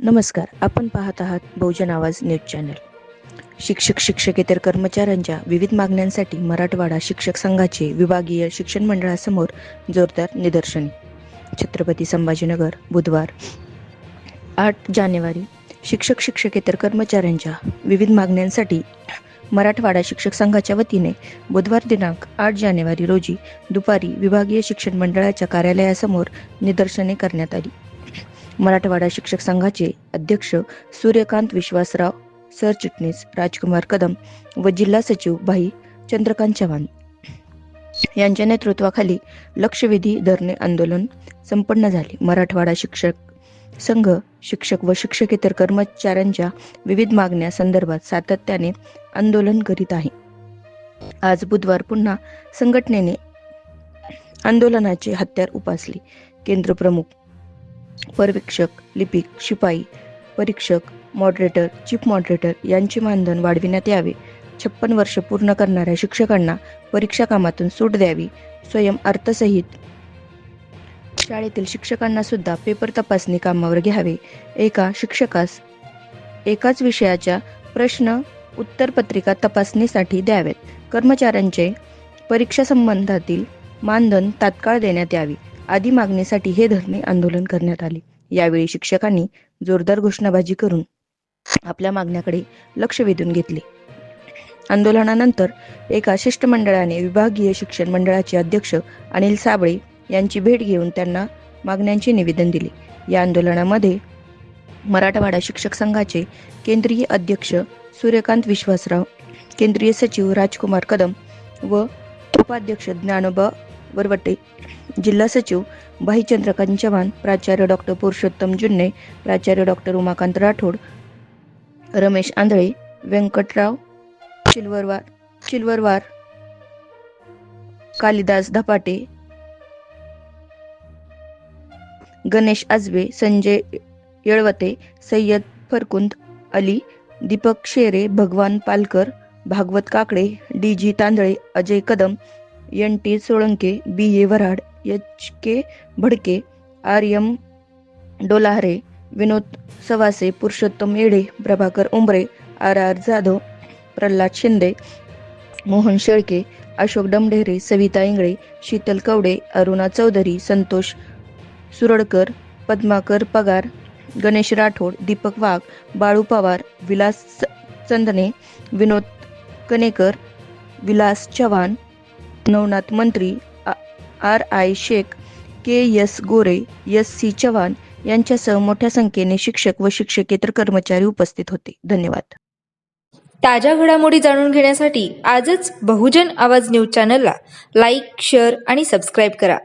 नमस्कार आपण पाहत आहात बहुजन आवाज न्यूज चॅनल. शिक्षक शिक्षकेतर कर्मचाऱ्यांच्या विविध मागण्यांसाठी मराठवाडा शिक्षक संघाचे विभागीय शिक्षण मंडळासमोर जोरदार निदर्शने. छत्रपती संभाजीनगर बुधवार आठ जानेवारी. शिक्षक शिक्षकेतर कर्मचाऱ्यांच्या विविध मागण्यांसाठी मराठवाडा शिक्षक संघाच्या वतीने बुधवार दिनांक आठ जानेवारी रोजी दुपारी विभागीय शिक्षण मंडळाच्या कार्यालयासमोर निदर्शने करण्यात आली. मराठवाडा शिक्षक संघाचे अध्यक्ष सूर्यकांत विश्वासराव सरचिटणीस राजकुमार कदम व जिल्हा सचिव भाई चंद्रकांत चव्हाण. यांच्या नेतृत्वाखाली लक्षवेधी धरणे आंदोलन संपन्न झाले. मराठवाडा शिक्षक संघ शिक्षक व शिक्षकेतर कर्मचाऱ्यांच्या विविध मागण्या संदर्भात सातत्याने आंदोलन करीत आहे. आज बुधवार पुन्हा संघटनेने आंदोलनाचे हत्यार उपासले. केंद्र प्रमुख पर्यवेक्षक लिपिक शिपाई परीक्षक मॉडरेटर चीफ मॉडरेटर यांचे मानधन वाढविण्यात यावे. छप्पन वर्ष पूर्ण करणाऱ्या शिक्षकांना परीक्षा कामातून सूट द्यावी. स्वयं अर्थसहित शाळेतील शिक्षकांना सुद्धा पेपर तपासणी कामावर घ्यावे. एका शिक्षकास एकाच विषयाच्या प्रश्न उत्तरपत्रिका तपासणीसाठी द्याव्यात कर्मचाऱ्यांचे परीक्षा संबंधातील मानधन तात्काळ देण्यात यावी. आदी मागणीसाठी हे धरणे आंदोलन करण्यात आले. यावेळी शिक्षकांनी जोरदार घोषणाबाजी करून आपल्या मागण्याकडे लक्ष वेधून घेतले. आंदोलनानंतर एका शिष्टमंडळाने विभागीय शिक्षण मंडळाचे अध्यक्ष अनिल साबळे यांची भेट घेऊन त्यांना मागण्यांचे निवेदन दिले. या आंदोलनामध्ये मराठवाडा शिक्षक संघाचे केंद्रीय अध्यक्ष सूर्यकांत विश्वासराव केंद्रीय सचिव राजकुमार कदम व उपाध्यक्ष ज्ञानोबा वरवटे जिल्हा सचिव भाईचंद्र चव्हाण प्राचार्य डॉक्टर पुरुषोत्तम जुन्ने प्राचार्य doctor Umakant Rathod Ramesh Andhale Vyankatrao चिल्वरवार चिल्वरवार Kalidas Dhapate Ganesh Ajbe Sanjay येळवते Syed फरकुंद Ali Deepak Shere Bhagwan Palkar Bhagwat Kakade D G Tandale Ajay Kadam N T Solanke B A Varad H K Bhadke R M Dolahare Vinod Savase Purushottam Yede Prabhakar Umbare R R Jadhav Pralhad Shinde Mohan Shelke Ashok Damdhere Savita Ingale Sheetal Kavade Aruna Chaudhari Santosh Suradkar Padmakar Pagar Ganesh Rathod Deepak Wagh Balu Pawar Vilas Chandane Vinod कनेकर Vilas Chavan Navnath Mantri R I Shaikh K S Gore S C Chavan यांच्यासह मोठ्या संख्येने शिक्षक व शिक्षकेतर कर्मचारी उपस्थित होते. धन्यवाद. ताज्या घडामोडी जाणून घेण्यासाठी आजच बहुजन आवाज न्यूज चॅनलला लाईक शेअर आणि सबस्क्राईब करा.